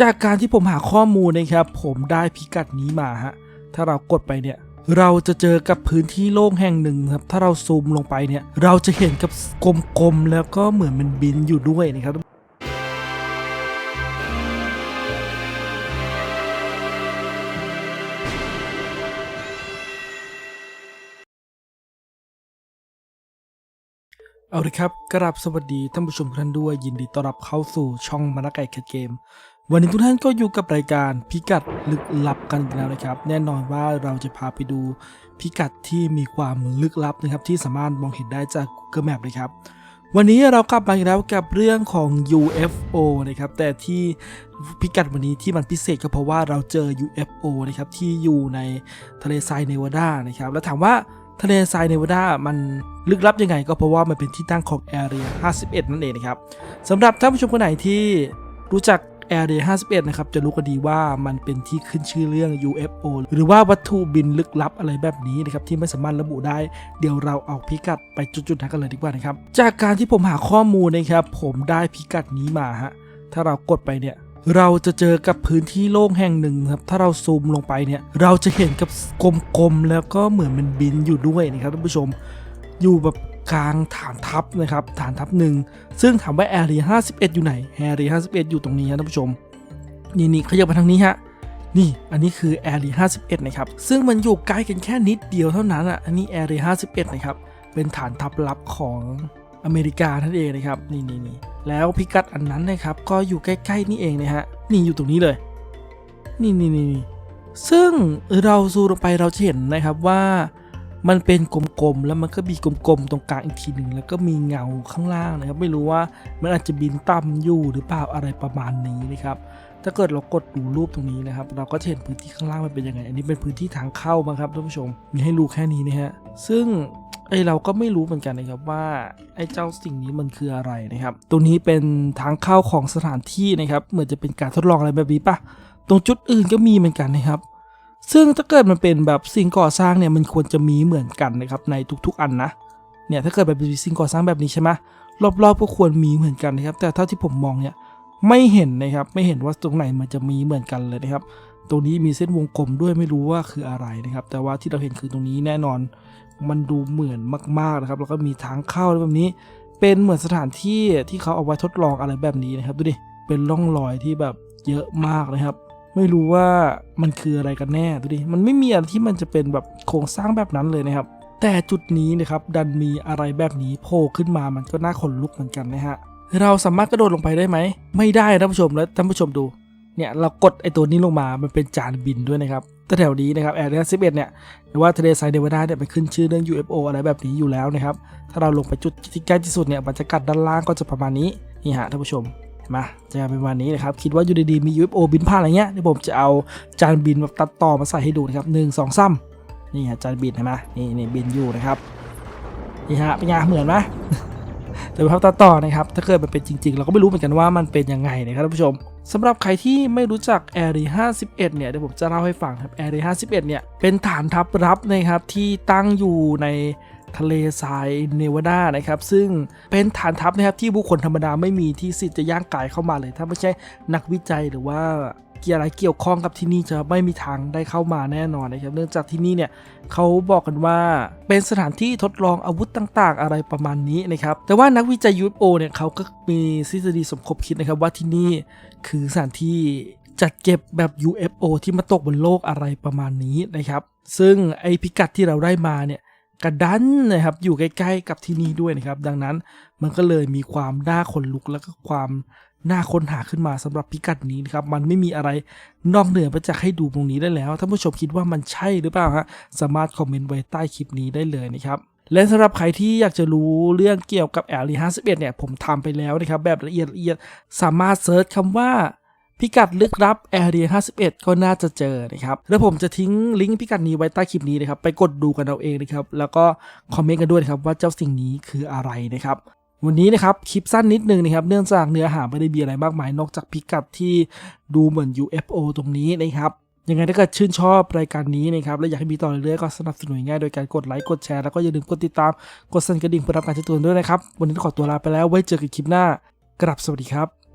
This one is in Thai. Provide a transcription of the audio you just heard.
จากการที่ผมหาข้อมูลนะครับ ผมได้พิกัดนี้มาฮะ ถ้าเรากดไปเนี่ย เราจะเจอกับพื้นที่โล่งแห่งหนึ่งครับ ถ้าเราซูมลงไปเนี่ย เราจะเห็นกับกลมๆ แล้วก็เหมือนมันบินอยู่ด้วยนะครับเอาเลยครับกราบสวัสดีท่านผู้ชมท่านด้วยยินดีต้อนรับเข้าสู่ช่องมานาไก่แคทเกม วันนี้ทุกท่านก็อยู่กับรายการพิกัดลึกลับกันอีกแล้วนะครับ แน่นอนว่าเราจะพาไปดูพิกัดที่มีความลึกลับนะครับ ที่สามารถมองเห็นได้จาก Google Map นะครับ วันนี้เรากลับมาอีกแล้วกับเรื่องของ UFO นะครับ แต่ที่พิกัดวันนี้ที่มันพิเศษก็เพราะว่าเราเจอ UFO นะครับที่อยู่ในทะเลทรายเนวาดานะครับ แล้วถามว่าทะเลทรายเนวาดามันลึกลับยังไง ก็เพราะว่ามันเป็นที่ตั้งของ Area 51 นั่นเองนะครับสำหรับท่านผู้ชมคนไหนที่รู้จัก Area 51 นะครับ จะรู้กันดีว่ามันเป็นที่ขึ้นชื่อเรื่อง UFO หรือว่าวัตถุบินลึกลับอะไรแบบนี้นะครับ ที่ไม่สามารถระบุได้ เดี๋ยวเราเอาพิกัดไปจุดๆนั้นกันเลยดีกว่านะครับ จากการที่ผมหาข้อมูลนะครับ ผมได้พิกัดนี้มาฮะ ถ้าเรากดไปเนี่ยเราจะเจอกับพื้นที่โล่งแห่งหนึ่งครับ ถ้าเราซูมลงไปเนี่ย เราจะเห็นกับกลมๆ แล้วก็เหมือนมันบินอยู่ด้วยนะครับท่านผู้ชม อยู่แบบ กลางฐานทัพนะครับฐานทัพหนึ่งซึ่งถามว่าแอรี51 อยู่ไหนแอรี51 อยู่ตรงนี้ครับท่านผู้ชม นี่นี่ขยับมาทางนี้ฮะนี่อันนี้คือแอรี51 นะครับ ซึ่งมันอยู่ใกล้กันแค่นิดเดียวเท่านั้นอะอันนี้แอรี51 นะครับ เป็นฐานทัพลับของอเมริกานั่นเองนะครับนี่นี่นี่แล้วพิกัดอันนั้นนะครับก็อยู่ใกล้ๆนี่เองนะฮะนี่อยู่ตรงนี้เลย นี่นี่นี่นี่ซึ่งเราซูมลงไปเราจะเห็นนะครับว่า มันเป็นกลมๆแล้วมันก็มีกลมๆตรงกลางอีกทีหนึ่งแล้วก็มีเงาข้างล่างนะครับ ไม่รู้ว่ามันอาจจะบินต่ำอยู่หรือเปล่าอะไรประมาณนี้นะครับถ้าเกิดเรากดดูรูปตรงนี้นะครับ เราก็จะเห็นพื้นที่ข้างล่างมันเป็นยังไง อันนี้เป็นพื้นที่ทางเข้ามั้งครับท่านผู้ชมมีให้รู้แค่นี้นะฮะซึ่งไอเราก็ไม่รู้เหมือนกันนะครับว่าไอเจ้าสิ่งนี้มันคืออะไรนะครับ ตรงนี้เป็นทางเข้าของสถานที่นะครับ เหมือนจะเป็นการทดลองอะไรแบบนี้ปะตรงจุดอื่นก็มีเหมือนกันนะครับ ซึ่งถ้าเกิดมันเป็นแบบสิ่งก่อสร้างเนี่ยมันควรจะมีเหมือนกันนะครับในทุกๆอันนะเนี่ยถ้าเกิดแบบเป็นสิ่งก่อสร้างแบบนี้ใช่ไหมรอบๆก็ควรมีเหมือนกันนะครับ แต่เท่าที่ผมมองเนี่ยไม่เห็นนะครับไม่เห็นว่าตรงไหนมันจะมีเหมือนกันเลยนะครับ ตรงนี้มีเส้นวงกลมด้วยไม่รู้ว่าคืออะไรนะครับ แต่ว่าที่เราเห็นคือตรงนี้แน่นอน มันดูเหมือนมากๆนะครับ แล้วก็มีทางเข้าแบบนี้ เป็นเหมือนสถานที่ที่เขาเอาไว้ทดลองอะไรแบบนี้นะครับดูดิเป็นร่องรอยที่แบบเยอะมากนะครับ ไม่รู้ว่ามันคืออะไรกันแน่ดูดิมันไม่มีอะไรที่มันจะเป็นแบบโครงสร้างแบบนั้นเลยนะครับ แต่จุดนี้นะครับดันมีอะไรแบบนี้โผล่ขึ้นมามันก็น่าขนลุกเหมือนกันนะฮะเราสามารถกระโดดลงไปได้ไหม ไม่ได้ท่านผู้ชมแล้วท่านผู้ชมดูเนี่ยเรากดไอตัวนี้ลงมา มันเป็นจานบินด้วยนะครับแต่แถวนี้นะครับแอร์เรีย11เนี่ยหรือว่าทะเลทรายเนวาดาเนี่ยไปขึ้นชื่อเรื่อง UFO อะไรแบบนี้อยู่แล้วนะครับ ถ้าเราลงไปจุดที่ใกล้ที่สุดเนี่ยบรรยากาศด้านล่างก็จะประมาณนี้ นี่ฮะท่านผู้ชม มาจะเป็นประมาณนี้นะครับ คิดว่าอยู่ดีๆมี UFO บินผ่านอะไรเงี้ยเดี๋ยวผมจะเอาจานบินแบบตัดต่อมาใส่ให้ดูนะครับหนึ่งสองซ้ำนี่ฮะจานบินเห็นไหมนี่นี่บินอยู่นะครับนี่ฮะเป็นไงเหมือนไหมแต่เป็นภาพตัดต่อนะครับถ้าเกิดมันเป็นจริง ๆ เราก็ไม่รู้เหมือนกันว่ามันเป็นยังไงนะครับท่านผู้ชมสำหรับใครที่ไม่รู้จัก Area 51 เนี่ยเดี๋ยวผมจะเล่าให้ฟังครับ Area 51 เนี่ยเป็นฐานทัพลับนะครับที่ตั้งอยู่ใน ทะเลทรายเนวาดานะครับ ซึ่งเป็นฐานทัพนะครับที่บุคคลธรรมดาไม่มีที่สิทธิ์จะย่างกายเข้ามาเลย ถ้าไม่ใช่นักวิจัยหรือว่าเกี่ยวอะไรเกี่ยวข้องกับที่นี่จะไม่มีทางได้เข้ามาแน่นอนนะครับ เนื่องจากที่นี่เนี่ยเขาบอกกันว่าเป็นสถานที่ทดลองอาวุธต่าง ๆ อะไรประมาณนี้นะครับ แต่ว่านักวิจัย UFO เนี่ยเขาก็มีทฤษฎีสมคบคิดนะครับว่าที่นี่คือสถานที่จัดเก็บแบบ UFO ที่มาตกบนโลกอะไรประมาณนี้นะครับ ซึ่งไอพิกัดที่เราได้มาเนี่ย กระดันนะครับอยู่ใกล้ๆกับที่นี่ด้วยนะครับ ดังนั้นมันก็เลยมีความน่าขนลุกแล้วก็ความน่าค้นหาขึ้นมาสำหรับพิกัดนี้นะครับ มันไม่มีอะไรนอกเหนือไปจากให้ดูตรงนี้ได้แล้วท่านผู้ชมคิดว่ามันใช่หรือเปล่าฮะสามารถคอมเมนต์ไว้ใต้คลิปนี้ได้เลยนะครับและสำหรับใครที่อยากจะรู้เรื่องเกี่ยวกับแอรี51เนี่ยผมทำไปแล้วนะครับแบบละเอียดละเอียดสามารถเซิร์ชคำว่า พิกัดลึกลับ Area 51 ก็น่าจะเจอนะครับแล้วผมจะทิ้งลิงก์พิกัดนี้ไว้ใต้คลิปนี้นะครับ ไปกดดูกันเอาเองนะครับ แล้วก็คอมเมนต์กันด้วยนะครับว่าเจ้าสิ่งนี้คืออะไรนะครับวันนี้นะครับคลิปสั้นนิดนึงนะครับเนื่องจากเนื้อหาไม่ได้มีอะไรมากมาย นอกจากพิกัดที่ดูเหมือน UFO ตรงนี้นะครับยังไงถ้าเกิดชื่นชอบรายการนี้นะครับและอยากให้มีต่อเรื่อยๆก็สนับสนุนง่ายโดยการกดไลค์กดแชร์แล้วก็อย่าลืมกดติดตามกดสั่นกระดิ่งเพื่อรับการแจ้งเตือนด้วยนะครับ วันนี้ขอตัวลาไปแล้วไว้เจอกันคลิปหน้ากลับสวัสดีครับ